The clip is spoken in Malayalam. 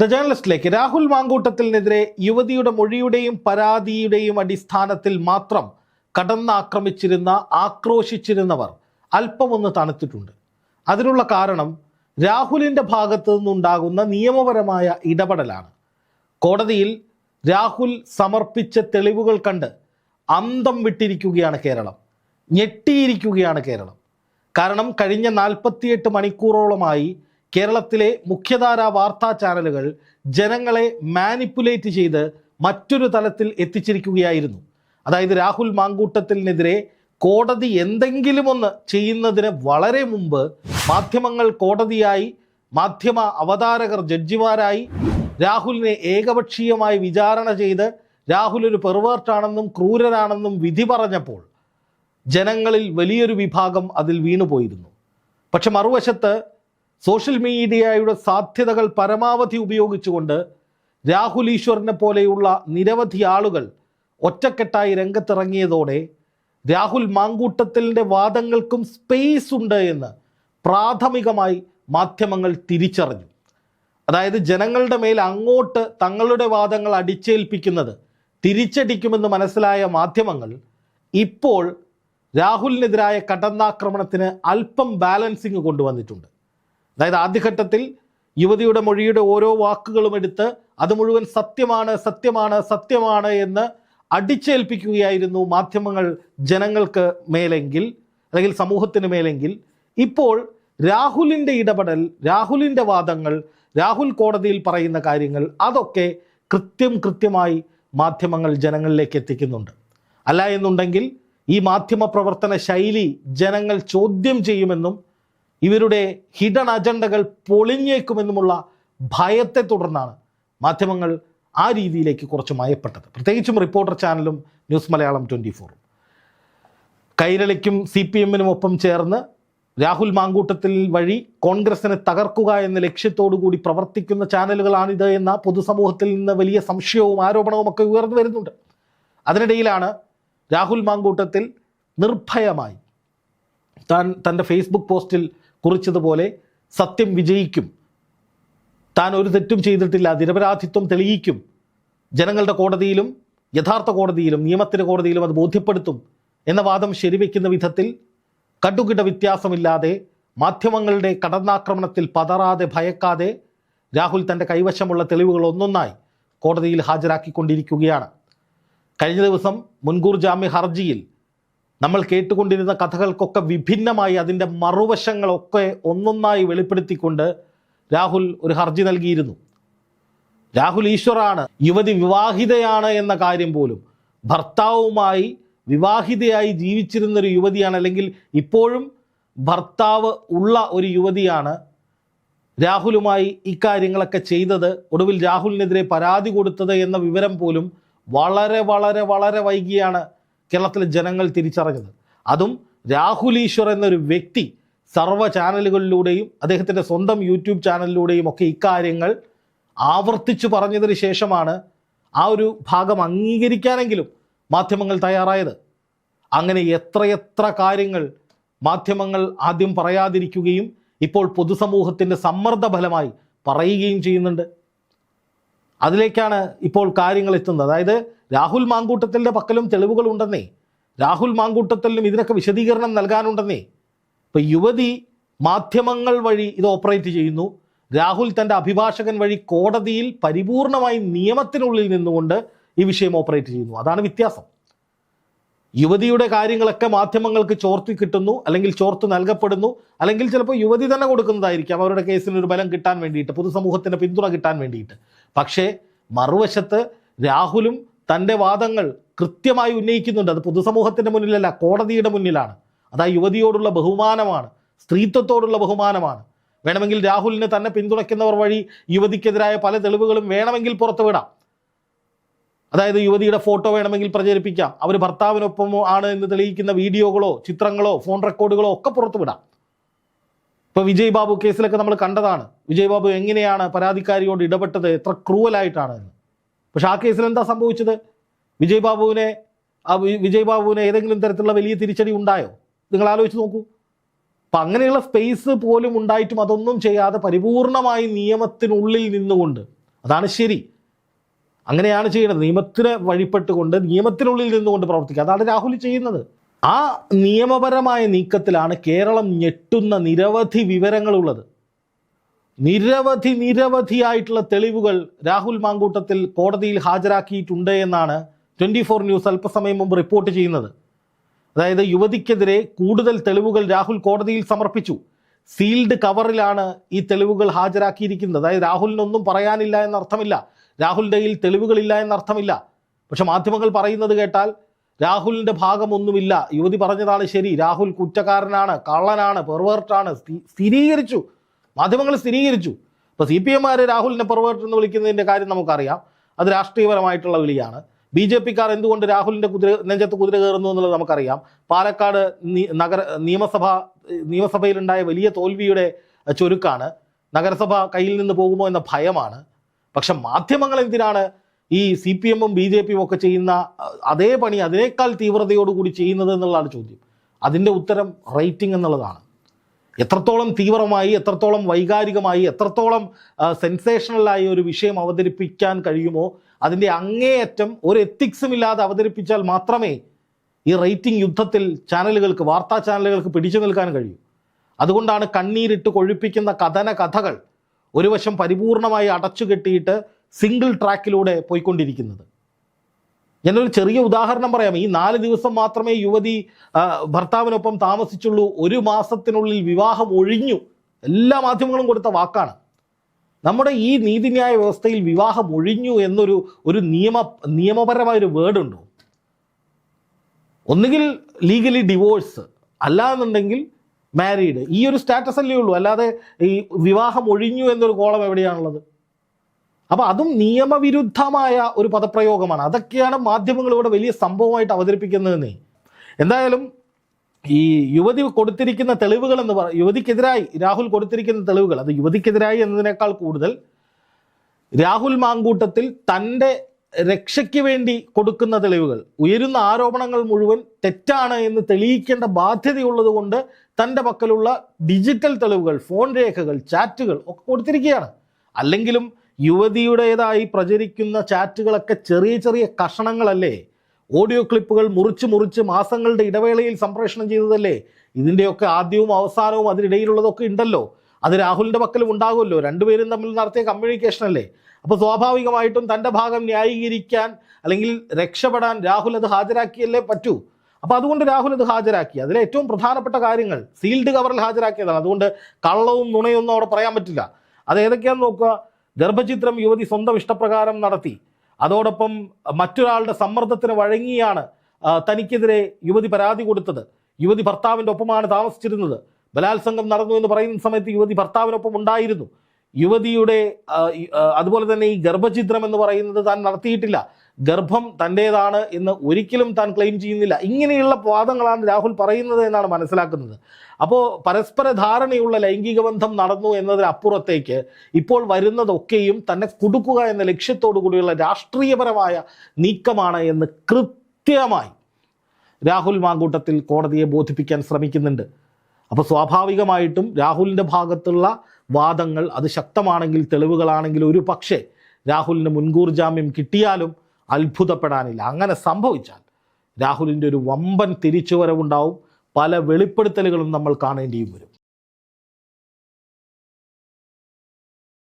ദ ജേർണലിസ്റ്റിലേക്ക് രാഹുൽ മാങ്കൂട്ടത്തിനെതിരെ യുവതിയുടെ മൊഴിയുടെയും പരാതിയുടെയും അടിസ്ഥാനത്തിൽ മാത്രം കടന്നാക്രമിച്ചിരുന്ന ആക്രോശിച്ചിരുന്നവർ അല്പമൊന്ന് തണുത്തിട്ടുണ്ട്. അതിനുള്ള കാരണം രാഹുലിന്റെ ഭാഗത്തു നിന്നുണ്ടാകുന്ന നിയമപരമായ ഇടപെടലാണ്. കോടതിയിൽ രാഹുൽ സമർപ്പിച്ച തെളിവുകൾ കണ്ട് അന്തം വിട്ടിരിക്കുകയാണ് കേരളം. ഞെട്ടിയിരിക്കുകയാണ് കേരളം. കാരണം കഴിഞ്ഞ നാൽപ്പത്തിയെട്ട് മണിക്കൂറോളമായി കേരളത്തിലെ മുഖ്യധാരാ വാർത്താ ചാനലുകൾ ജനങ്ങളെ മാനിപ്പുലേറ്റ് ചെയ്ത് മറ്റൊരു തലത്തിൽ എത്തിച്ചിരിക്കുകയായിരുന്നു. അതായത് രാഹുൽ മാങ്കൂട്ടത്തിനെതിരെ കോടതി എന്തെങ്കിലും ഒന്ന് ചെയ്യുന്നതിന് വളരെ മുമ്പ് മാധ്യമങ്ങൾ കോടതിയായി മാധ്യമ അവതാരകർ ജഡ്ജിമാരായി രാഹുലിനെ ഏകപക്ഷീയമായി വിചാരണ ചെയ്ത് രാഹുൽ ഒരു പെർവേർട്ടാണെന്നും ക്രൂരനാണെന്നും വിധി പറഞ്ഞപ്പോൾ ജനങ്ങളിൽ വലിയൊരു വിഭാഗം അതിൽ വീണുപോയിരുന്നു. പക്ഷെ മറുവശത്ത് സോഷ്യൽ മീഡിയയുടെ സാധ്യതകൾ പരമാവധി ഉപയോഗിച്ചുകൊണ്ട് രാഹുൽ ഈശ്വറിനെ പോലെയുള്ള നിരവധി ആളുകൾ ഒറ്റക്കെട്ടായി രംഗത്തിറങ്ങിയതോടെ രാഹുൽ മാങ്കൂട്ടത്തിലിന്റെ വാദങ്ങൾക്കും സ്പേസ് ഉണ്ട് എന്ന് പ്രാഥമികമായി മാധ്യമങ്ങൾ തിരിച്ചറിഞ്ഞു. അതായത് ജനങ്ങളുടെ മേൽ അങ്ങോട്ട് തങ്ങളുടെ വാദങ്ങൾ അടിച്ചേൽപ്പിക്കുന്നത് തിരിച്ചടിക്കുമെന്ന് മനസ്സിലായ മാധ്യമങ്ങൾ ഇപ്പോൾ രാഹുലിനെതിരായ കടന്നാക്രമണത്തിന് അല്പം ബാലൻസിങ് കൊണ്ടുവന്നിട്ടുണ്ട്. അതായത് ആദ്യഘട്ടത്തിൽ യുവതിയുടെ മൊഴിയുടെ ഓരോ വാക്കുകളും എടുത്ത് അത് മുഴുവൻ സത്യമാണ് സത്യമാണ് സത്യമാണ് എന്ന് അടിച്ചേൽപ്പിക്കുകയായിരുന്നു മാധ്യമങ്ങൾ ജനങ്ങൾക്ക് മേലെങ്കിൽ അല്ലെങ്കിൽ സമൂഹത്തിന് മേലെങ്കിൽ. ഇപ്പോൾ രാഹുലിന്റെ ഇടപെടൽ രാഹുലിന്റെ വാദങ്ങൾ രാഹുൽ കോടതിയിൽ പറയുന്ന കാര്യങ്ങൾ അതൊക്കെ കൃത്യം കൃത്യമായി മാധ്യമങ്ങൾ ജനങ്ങളിലേക്ക് എത്തിക്കുന്നുണ്ട്. അല്ല എന്നുണ്ടെങ്കിൽ ഈ മാധ്യമ പ്രവർത്തന ശൈലി ജനങ്ങൾ ചോദ്യം ചെയ്യുമെന്നും ഇവരുടെ ഹിഡൻ അജണ്ടകൾ പൊളിഞ്ഞേക്കുമെന്നുമുള്ള ഭയത്തെ തുടർന്നാണ് മാധ്യമങ്ങൾ ആ രീതിയിലേക്ക് കുറച്ച് മയപ്പെട്ടത്. പ്രത്യേകിച്ചും റിപ്പോർട്ടർ ചാനലും ന്യൂസ് മലയാളം ട്വന്റി ഫോറും കൈരളിക്കും സി പി എമ്മിനും ഒപ്പം ചേർന്ന് രാഹുൽ മാങ്കൂട്ടത്തിൽ വഴി കോൺഗ്രസിനെ തകർക്കുക എന്ന ലക്ഷ്യത്തോടു കൂടി പ്രവർത്തിക്കുന്ന ചാനലുകളാണിത് എന്ന പൊതുസമൂഹത്തിൽ നിന്ന് വലിയ സംശയവും ആരോപണവും ഒക്കെ ഉയർന്നു വരുന്നുണ്ട്. അതിനിടയിലാണ് രാഹുൽ മാങ്കൂട്ടത്തിൽ നിർഭയമായി താൻ തന്റെ ഫേസ്ബുക്ക് പോസ്റ്റിൽ കുറിച്ചതുപോലെ സത്യം വിജയിക്കും. താൻ ഒരു തെറ്റും ചെയ്തിട്ടില്ല. നിരപരാധിത്വം തെളിയിക്കും. ജനങ്ങളുടെ കോടതിയിലും യഥാർത്ഥ കോടതിയിലും നിയമത്തിന്റെ കോടതിയിലും അത് ബോധ്യപ്പെടുത്തും എന്ന വാദം ശരിവെക്കുന്ന വിധത്തിൽ കടുകിട വ്യത്യാസമില്ലാതെ മാധ്യമങ്ങളുടെ കടന്നാക്രമണത്തിൽ പതറാതെ ഭയക്കാതെ രാഹുൽ തന്റെ കൈവശമുള്ള തെളിവുകൾ ഒന്നൊന്നായി കോടതിയിൽ ഹാജരാക്കിക്കൊണ്ടിരിക്കുകയാണ്. കഴിഞ്ഞ ദിവസം മുൻകൂർ ജാമ്യ ഹർജിയിൽ നമ്മൾ കേട്ടുകൊണ്ടിരുന്ന കഥകൾക്കൊക്കെ വിഭിന്നമായി അതിന്റെ മറുവശങ്ങളൊക്കെ ഒന്നൊന്നായി വെളിപ്പെടുത്തിക്കൊണ്ട് രാഹുൽ ഒരു ഹർജി നൽകിയിരുന്നു. രാഹുൽ ഈശ്വറാണ് യുവതി വിവാഹിതയാണ് എന്ന കാര്യം പോലും. ഭർത്താവുമായി വിവാഹിതയായി ജീവിച്ചിരുന്ന ഒരു യുവതിയാണ് അല്ലെങ്കിൽ ഇപ്പോഴും ഭർത്താവ് ഉള്ള ഒരു യുവതിയാണ് രാഹുലുമായി ഇക്കാര്യങ്ങളൊക്കെ ചെയ്തത് ഒടുവിൽ രാഹുലിനെതിരെ പരാതി കൊടുത്തത് എന്ന വിവരം പോലും വളരെ വളരെ വളരെ വൈകിയാണ് കേരളത്തിലെ ജനങ്ങൾ തിരിച്ചറിഞ്ഞത്. അതും രാഹുൽ ഈശ്വർ എന്നൊരു വ്യക്തി സർവ ചാനലുകളിലൂടെയും അദ്ദേഹത്തിന്റെ സ്വന്തം യൂട്യൂബ് ചാനലിലൂടെയും ഒക്കെ ഇക്കാര്യങ്ങൾ ആവർത്തിച്ചു പറഞ്ഞതിന് ശേഷമാണ് ആ ഒരു ഭാഗം അംഗീകരിക്കാനെങ്കിലും മാധ്യമങ്ങൾ തയ്യാറായത്. അങ്ങനെ എത്രയെത്ര കാര്യങ്ങൾ മാധ്യമങ്ങൾ ആദ്യം പറയാതിരിക്കുകയും ഇപ്പോൾ പൊതുസമൂഹത്തിന്റെ സമ്മർദ്ദ ഫലമായി പറയുകയും ചെയ്യുന്നുണ്ട്. അതിലേക്കാണ് ഇപ്പോൾ കാര്യങ്ങൾ എത്തുന്നത്. അതായത് രാഹുൽ മാങ്കൂട്ടത്തലിന്റെ പക്കലും തെളിവുകളുണ്ടെന്നേ. രാഹുൽ മാങ്കൂട്ടത്തിലും ഇതിനൊക്കെ വിശദീകരണം നൽകാനുണ്ടെന്നേ. ഇപ്പം യുവതി മാധ്യമങ്ങൾ വഴി ഇത് ഓപ്പറേറ്റ് ചെയ്യുന്നു. രാഹുൽ തന്റെ അഭിഭാഷകൻ വഴി കോടതിയിൽ പരിപൂർണമായി നിയമത്തിനുള്ളിൽ നിന്നുകൊണ്ട് ഈ വിഷയം ഓപ്പറേറ്റ് ചെയ്യുന്നു. അതാണ് വ്യത്യാസം. യുവതിയുടെ കാര്യങ്ങളൊക്കെ മാധ്യമങ്ങൾക്ക് ചോർത്തി കിട്ടുന്നു അല്ലെങ്കിൽ ചോർത്ത് നൽകപ്പെടുന്നു അല്ലെങ്കിൽ ചിലപ്പോൾ യുവതി തന്നെ കൊടുക്കുന്നതായിരിക്കാം. അവരുടെ കേസിന് ഒരു ബലം കിട്ടാൻ വേണ്ടിയിട്ട് പൊതുസമൂഹത്തിന്റെ പിന്തുണ കിട്ടാൻ വേണ്ടിയിട്ട്. പക്ഷേ മറുവശത്ത് രാഹുലും തന്റെ വാദങ്ങൾ കൃത്യമായി ഉന്നയിക്കുന്നുണ്ട്. അത് പൊതുസമൂഹത്തിന്റെ മുന്നിലല്ല കോടതിയുടെ മുന്നിലാണ്. അത് ആ യുവതിയോടുള്ള ബഹുമാനമാണ് സ്ത്രീത്വത്തോടുള്ള ബഹുമാനമാണ്. വേണമെങ്കിൽ രാഹുലിനെ തന്നെ പിന്തുണയ്ക്കുന്നവർ വഴി യുവതിക്കെതിരായ പല തെളിവുകളും വേണമെങ്കിൽ പുറത്തുവിടാം. അതായത് യുവതിയുടെ ഫോട്ടോ വേണമെങ്കിൽ പ്രചരിപ്പിക്കാം. അവർ ഭർത്താവിനൊപ്പമോ ആണ് എന്ന് തെളിയിക്കുന്ന വീഡിയോകളോ ചിത്രങ്ങളോ ഫോൺ റെക്കോർഡുകളോ ഒക്കെ പുറത്തുവിടാം. ഇപ്പോൾ വിജയ് ബാബു കേസിലൊക്കെ നമ്മൾ കണ്ടതാണ്. വിജയ് ബാബു എങ്ങനെയാണ് പരാതിക്കാരിയോട് ഇടപെട്ടത്? എത്ര ക്രൂവലായിട്ടാണ് എന്ന്. പക്ഷെ ആ കേസിൽ എന്താ സംഭവിച്ചത്? വിജയ് ബാബുവിനെ ആ വിജയ് ബാബുവിന് ഏതെങ്കിലും തരത്തിലുള്ള വലിയ തിരിച്ചടി ഉണ്ടായോ? നിങ്ങൾ ആലോചിച്ച് നോക്കൂ. അപ്പം അങ്ങനെയുള്ള സ്പേസ് പോലും ഉണ്ടായിട്ടും അതൊന്നും ചെയ്യാതെ പരിപൂർണമായി നിയമത്തിനുള്ളിൽ നിന്നുകൊണ്ട് അതാണ് ശരി. അങ്ങനെയാണ് ചെയ്യുന്നത് നിയമത്തിന് വഴിപ്പെട്ടുകൊണ്ട് നിയമത്തിനുള്ളിൽ നിന്നുകൊണ്ട് പ്രവർത്തിക്കുക. അതാണ് രാഹുൽ ചെയ്യുന്നത്. ആ നിയമപരമായ നീക്കത്തിലാണ് കേരളം ഞെട്ടുന്ന നിരവധി വിവരങ്ങളുള്ളത്. നിരവധി നിരവധിയായിട്ടുള്ള തെളിവുകൾ രാഹുൽ മാങ്കൂട്ടത്തിൽ കോടതിയിൽ ഹാജരാക്കിയിട്ടുണ്ട് എന്നാണ് ട്വന്റി ഫോർ ന്യൂസ് അല്പസമയം മുമ്പ് റിപ്പോർട്ട് ചെയ്യുന്നത്. അതായത് യുവതിക്കെതിരെ കൂടുതൽ തെളിവുകൾ രാഹുൽ കോടതിയിൽ സമർപ്പിച്ചു. സീൽഡ് കവറിലാണ് ഈ തെളിവുകൾ ഹാജരാക്കിയിരിക്കുന്നത്. അതായത് രാഹുലിനൊന്നും പറയാനില്ല എന്നർത്ഥമില്ല. രാഹുലിന്റെ കയ്യിൽ തെളിവുകളില്ല എന്നർത്ഥമില്ല. പക്ഷെ മാധ്യമങ്ങൾ പറയുന്നത് കേട്ടാൽ രാഹുലിന്റെ ഭാഗമൊന്നുമില്ല. യുവതി പറഞ്ഞതാണ് ശരി. രാഹുൽ കുറ്റക്കാരനാണ് കള്ളനാണ് പെർവേർട്ടാണ് സ്ഥിരീകരിച്ചു. മാധ്യമങ്ങൾ സ്ഥിരീകരിച്ചു. ഇപ്പോൾ സി പി എമ്മാർ രാഹുലിനെ പെർവേർട്ട് എന്ന് വിളിക്കുന്നതിന്റെ കാര്യം നമുക്കറിയാം. അത് രാഷ്ട്രീയപരമായിട്ടുള്ള വിളിയാണ്. ബി ജെ പിക്കാർ എന്തുകൊണ്ട് രാഹുലിന്റെ കുതിര നെഞ്ചത്ത് കുതിര കയറുന്നു എന്നുള്ളത് നമുക്കറിയാം. പാലക്കാട് നഗര നിയമസഭ നിയമസഭയിലുണ്ടായ വലിയ തോൽവിയുടെ ചുരുക്കാണ്. നഗരസഭ കയ്യിൽ നിന്ന് പോകുമോ എന്ന ഭയമാണ്. പക്ഷെ മാധ്യമങ്ങൾ എന്തിനാണ് ഈ സി പി എമ്മും ബി ജെ പിയും ഒക്കെ ചെയ്യുന്ന അതേ പണി അതിനേക്കാൾ തീവ്രതയോടുകൂടി ചെയ്യുന്നത് എന്നുള്ളതാണ് ചോദ്യം. അതിന്റെ ഉത്തരം റേറ്റിംഗ് എന്നുള്ളതാണ്. എത്രത്തോളം തീവ്രമായി എത്രത്തോളം വൈകാരികമായി എത്രത്തോളം സെൻസേഷണലായി ഒരു വിഷയം അവതരിപ്പിക്കാൻ കഴിയുമോ അതിന്റെ അങ്ങേയറ്റം ഒരു എത്തിക്സും ഇല്ലാതെ അവതരിപ്പിച്ചാൽ മാത്രമേ ഈ റേറ്റിംഗ് യുദ്ധത്തിൽ ചാനലുകൾക്ക് വാർത്താ ചാനലുകൾക്ക് പിടിച്ചു നിൽക്കാൻ കഴിയൂ. അതുകൊണ്ടാണ് കണ്ണീരിട്ട് കൊഴുപ്പിക്കുന്ന കഥന കഥകൾ ഒരു വശം പരിപൂർണമായി അടച്ചു കെട്ടിയിട്ട് സിംഗിൾ ട്രാക്കിലൂടെ പോയിക്കൊണ്ടിരിക്കുന്നത്. ഞാനൊരു ചെറിയ ഉദാഹരണം പറയാം. ഈ നാല് ദിവസം മാത്രമേ യുവതി ഭർത്താവിനൊപ്പം താമസിച്ചുള്ളൂ. ഒരു മാസത്തിനുള്ളിൽ വിവാഹം ഒഴിഞ്ഞു. എല്ലാ മാധ്യമങ്ങളും കൊടുത്ത വാക്കാണ്. നമ്മുടെ ഈ നീതിന്യായ വ്യവസ്ഥയിൽ വിവാഹം ഒഴിഞ്ഞു എന്നൊരു ഒരു നിയമ നിയമപരമായ ഒരു വേർഡ് ഉണ്ടോ? ഒന്നുകിൽ ലീഗലി ഡിവോഴ്സ് അല്ലാന്നുണ്ടെങ്കിൽ മാരീഡ് ഈ ഒരു സ്റ്റാറ്റസ് അല്ലേ ഉള്ളൂ. അല്ലാതെ ഈ വിവാഹം ഒഴിഞ്ഞു എന്നൊരു കോളം എവിടെയാണുള്ളത്? അപ്പോൾ അതും നിയമവിരുദ്ധമായ ഒരു പദപ്രയോഗമാണ്. അതൊക്കെയാണ് മാധ്യമങ്ങൾ ഇവിടെ വലിയ സംഭവമായിട്ട് അവതരിപ്പിക്കുന്നതെന്ന്. എന്തായാലും ഈ യുവതി കൊടുത്തിരിക്കുന്ന തെളിവുകൾ എന്ന് പറ യുവതിക്കെതിരായി രാഹുൽ കൊടുത്തിരിക്കുന്ന തെളിവുകൾ അത് യുവതിക്കെതിരായി എന്നതിനേക്കാൾ കൂടുതൽ രാഹുൽ മാങ്കൂട്ടത്തിൽ തന്റെ രക്ഷയ്ക്ക് വേണ്ടി കൊടുക്കുന്ന തെളിവുകൾ ഉയരുന്ന ആരോപണങ്ങൾ മുഴുവൻ തെറ്റാണ് എന്ന് തെളിയിക്കേണ്ട ബാധ്യതയുള്ളത് കൊണ്ട് തന്റെ പക്കലുള്ള ഡിജിറ്റൽ തെളിവുകൾ ഫോൺ രേഖകൾ ചാറ്റുകൾ ഒക്കെ കൊടുത്തിരിക്കുകയാണ്. അല്ലെങ്കിലും യുവതിയുടേതായി പ്രചരിക്കുന്ന ചാറ്റുകളൊക്കെ ചെറിയ ചെറിയ കഷണങ്ങളല്ലേ? ഓഡിയോ ക്ലിപ്പുകൾ മുറിച്ച് മുറിച്ച് മാസങ്ങളുടെ ഇടവേളയിൽ സംപ്രേഷണം ചെയ്തതല്ലേ? ഇതിന്റെയൊക്കെ ആദ്യവും അവസാനവും അതിനിടയിലുള്ളതൊക്കെ ഉണ്ടല്ലോ. അത് രാഹുലിന്റെ പക്കലും ഉണ്ടാകുമല്ലോ. രണ്ടുപേരും തമ്മിൽ നടത്തിയ കമ്മ്യൂണിക്കേഷൻ അല്ലേ? അപ്പോൾ സ്വാഭാവികമായിട്ടും തന്റെ ഭാഗം ന്യായീകരിക്കാൻ അല്ലെങ്കിൽ രക്ഷപ്പെടാൻ രാഹുൽ അത് ഹാജരാക്കിയല്ലേ പറ്റൂ? അപ്പോൾ അതുകൊണ്ട് രാഹുൽ അത് ഹാജരാക്കി. അതിലെ ഏറ്റവും പ്രധാനപ്പെട്ട കാര്യങ്ങൾ സീൽഡ് കവറിൽ ഹാജരാക്കിയതാണ്. അതുകൊണ്ട് കള്ളവും നുണയൊന്നും അവിടെ പറയാൻ പറ്റില്ല. അത് ഏതൊക്കെയാണെന്ന് നോക്കുക? ഗർഭചിത്രം യുവതി സ്വന്തം ഇഷ്ടപ്രകാരം നടത്തി. അതോടൊപ്പം മറ്റൊരാളുടെ സമ്മർദ്ദത്തിന് വഴങ്ങിയാണ് തനിക്കെതിരെ യുവതി പരാതി കൊടുത്തത്. യുവതി ഭർത്താവിന്റെ ഒപ്പമാണ് താമസിച്ചിരുന്നത്. ബലാത്സംഗം നടന്നു എന്ന് പറയുന്ന സമയത്ത് യുവതി ഭർത്താവിനൊപ്പം ഉണ്ടായിരുന്നു. യുവതിയുടെ അതുപോലെ തന്നെ ഈ ഗർഭചിത്രം എന്ന് പറയുന്നത് താൻ നടത്തിയിട്ടില്ല. ഗർഭം തന്റേതാണ് എന്ന് ഒരിക്കലും താൻ ക്ലെയിം ചെയ്യുന്നില്ല. ഇങ്ങനെയുള്ള വാദങ്ങളാണ് രാഹുൽ പറയുന്നത് എന്നാണ് മനസ്സിലാക്കുന്നത്. അപ്പോൾ പരസ്പര ധാരണയുള്ള ലൈംഗിക ബന്ധം നടന്നു എന്നതിനപ്പുറത്തേക്ക് ഇപ്പോൾ വരുന്നതൊക്കെയും തന്നെ കുടുക്കുക എന്ന ലക്ഷ്യത്തോടു കൂടിയുള്ള രാഷ്ട്രീയപരമായ നീക്കമാണ് എന്ന് കൃത്യമായി രാഹുൽ മാങ്കൂട്ടത്തിൽ കോടതിയെ ബോധിപ്പിക്കാൻ ശ്രമിക്കുന്നുണ്ട്. അപ്പോൾ സ്വാഭാവികമായിട്ടും രാഹുലിന്റെ ഭാഗത്തുള്ള വാദങ്ങൾ അത് ശക്തമാണെങ്കിൽ തെളിവുകളാണെങ്കിൽ ഒരു പക്ഷേ രാഹുലിന് മുൻകൂർ ജാമ്യം കിട്ടിയാലും അത്ഭുതപ്പെടാനില്ല. അങ്ങനെ സംഭവിച്ചാൽ രാഹുലിന്റെ ഒരു വമ്പൻ തിരിച്ചുവരവുണ്ടാവും. പല വെളിപ്പെടുത്തലുകളും നമ്മൾ കാണേണ്ടിയും വരും.